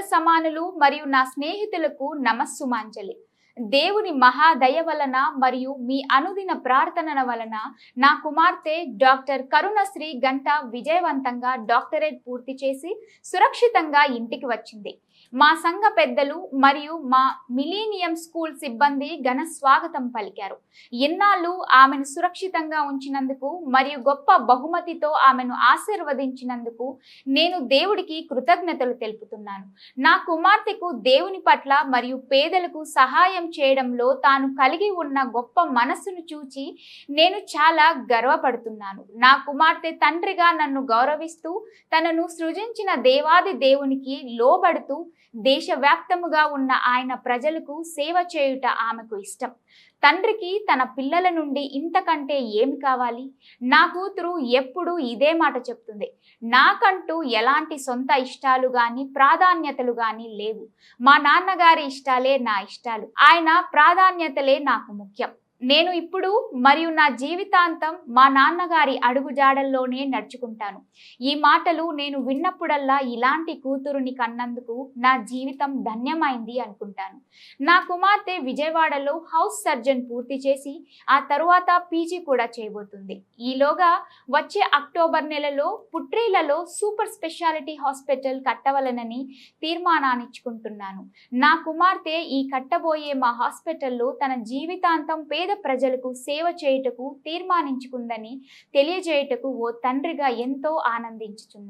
సమానులు మరియు నా స్నేహితులకు నమస్సుమాంజలి. దేవుని మహాదయ వలన మరియు మీ అనుదిన ప్రార్థనల వలన నా కుమార్తె డాక్టర్ కరుణశ్రీ గంట విజయవంతంగా డాక్టరేట్ పూర్తి చేసి సురక్షితంగా ఇంటికి వచ్చింది. మా సంఘ పెద్దలు మరియు మా మిలీనియం స్కూల్ సిబ్బంది ఘన స్వాగతం పలికారు. ఇన్నాళ్ళు ఆమెను సురక్షితంగా ఉంచినందుకు మరియు గొప్ప బహుమతితో ఆమెను ఆశీర్వదించినందుకు నేను దేవుడికి కృతజ్ఞతలు తెలుపుతున్నాను. నా కుమార్తెకు దేవుని పట్ల మరియు పేదలకు సహాయం చేయడంలో తాను కలిగి ఉన్న గొప్ప మనస్సును చూచి నేను చాలా గర్వపడుతున్నాను. నా కుమార్తె తండ్రిగా నన్ను గౌరవిస్తూ తనను సృజించిన దేవాది దేవునికి లోబడుతూ దేశవ్యాప్తముగా ఉన్న ఆయన ప్రజలకు సేవ చేయుట ఆమెకు ఇష్టం. తండ్రికి తన పిల్లల నుండి ఇంతకంటే ఏమి కావాలి? నా కూతురు ఎప్పుడూ ఇదే మాట చెప్తుంది. నాకంటూ ఎలాంటి సొంత ఇష్టాలు కానీ ప్రాధాన్యతలు కానీ లేవు. మా నాన్నగారి ఇష్టాలే నా ఇష్టాలు. ఆయన ప్రాధాన్యతలే నాకు ముఖ్యం. నేను ఇప్పుడు మరియు నా జీవితాంతం మా నాన్నగారి అడుగుజాడల్లోనే నడుచుకుంటాను. ఈ మాటలు నేను విన్నప్పుడల్లా ఇలాంటి కూతురుని కన్నందుకు నా జీవితం ధన్యమైంది అనుకుంటాను. నా కుమార్తె విజయవాడలో హౌస్ సర్జన్ పూర్తి చేసి ఆ తరువాత పీజీ కూడా చేయబోతుంది. ఈలోగా వచ్చే అక్టోబర్ నెలలో పుట్రీలలో సూపర్ స్పెషాలిటీ హాస్పిటల్ కట్టవలనని తీర్మానాన్నిచ్చుకుంటున్నాను నా కుమార్తె ఈ కట్టబోయే మా హాస్పిటల్లో తన జీవితాంతం పేద ప్రజలకు సేవ చేయుటకు తీర్మానించుకుందని తెలియజేయుటకు ఓ తండ్రిగా ఎంతో ఆనందించుచున్నాను.